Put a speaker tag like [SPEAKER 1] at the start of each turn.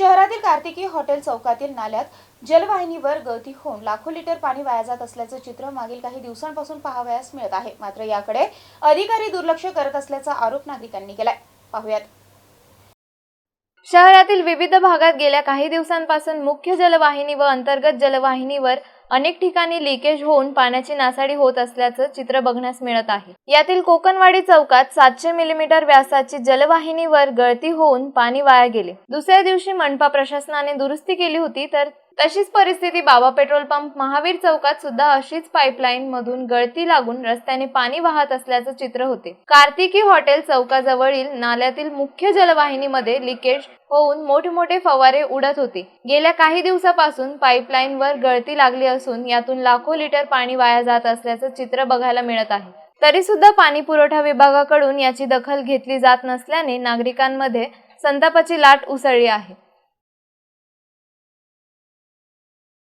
[SPEAKER 1] शहरातील कार्तिकी हॉटेल चौकातील नाल्यात जलवाहिनीवर गळती होऊन लाखो लिटर पाणी वाया जात असल्याचं चित्र मागील काही दिवसांपासून पाहावयास मिळत आहे. मात्र याकडे अधिकारी दुर्लक्ष करत असल्याचा आरोप नागरिकांनी केलाय. पाहुयात.
[SPEAKER 2] शहरातील विविध भागात गेल्या काही दिवसांपासून मुख्य जलवाहिनी व अंतर्गत जलवाहिनीवर अनेक ठिकाणी लिकेज होऊन पाण्याची नासाडी होत असल्याचं चित्र बघण्यास मिळत आहे. यातील कोकणवाडी चौकात सातशे मिलीमीटर व्यासाची जलवाहिनीवर गळती होऊन पाणी वाया गेले. दुसऱ्या दिवशी मनपा प्रशासनाने दुरुस्ती केली होती तर तशीच परिस्थिती बाबा पेट्रोल पंप महावीर चौकात सुद्धा अशीच पाईपलाईन मधून गळती लागून रस्त्याने पाणी वाहत असल्याचं चित्र होते. कार्तिकी हॉटेल चौकाजवळील नाल्यातील मुख्य जलवाहिनीमध्ये लिकेज होऊन मोठमोठे फवारे उडत होते. गेल्या काही दिवसापासून पाईपलाईनवर गळती लागली असून यातून लाखो लिटर पाणी वाया जात असल्याचं चित्र बघायला मिळत आहे. तरी सुद्धा पाणी पुरवठा विभागाकडून याची दखल घेतली जात नसल्याने नागरिकांमध्ये संतापाची लाट उसळली आहे.